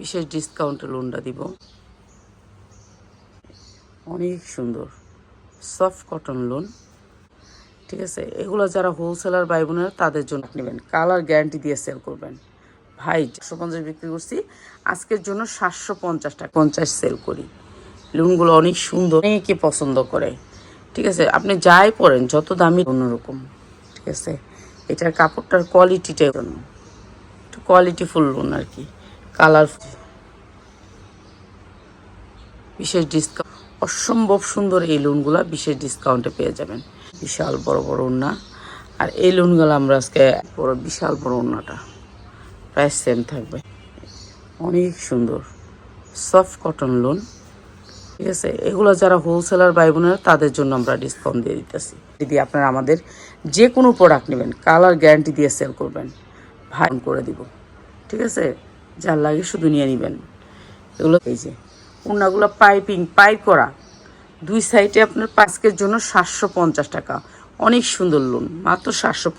বিশেষ ডিসকাউন্টে লোনটা দিব। অনেক সুন্দর। সফট কটন লোন ঠিক আছে? এগুলো যারা হোলসেলার ভাই বোনেরা তাদের জন্য নেবেন। কালার গ্যারান্টি দিয়ে সেল করবেন। ভাই চারশো পঞ্চাশ বিক্রি করছি। আজকের জন্য সাতশো পঞ্চাশ টাকা পঞ্চাশ সেল করি। লোনগুলো অনেক সুন্দর। অনেকে পছন্দ করে। ঠিক আছে? আপনি যাই পরেন, যত দামি অন্যরকম ঠিক আছে? এটার কাপড়টার একটু কোয়ালিটিফুল লোন আর কি। কালারফুল বিশেষ ডিসকাউন্ট অসম্ভব সুন্দর এই লোনগুলা বিশেষ ডিসকাউন্টে পেয়ে যাবেন। বিশাল বড় বড় ওড়না। আর এই লোনগুলো আমরা আজকে বড় বিশাল বড় ওড়নাটা। প্রাইস সেম থাকবে। অনেক সুন্দর। সফট কটন লোন ঠিক আছে? এগুলো যারা হোলসেলার ভাই বোনেরা তাদের জন্য আমরা ডিসকাউন্ট দিয়ে দিতেছি। যদি আপনারা আমাদের যে কোনো প্রোডাক্ট নেবেন কালার গ্যারান্টি দিয়ে সেল করবেন ভাই করে দিব। ঠিক আছে? যার লাগে শুধু নিয়ে নেবেন। এগুলো এই যে ওনাগুলো পাইপিং, পাইপ করা। দুই সাইডে আপনার পাঁচকের জন্য সাতশো পঞ্চাশ টাকা। অনেক সুন্দর লোন মাত্র সাতশো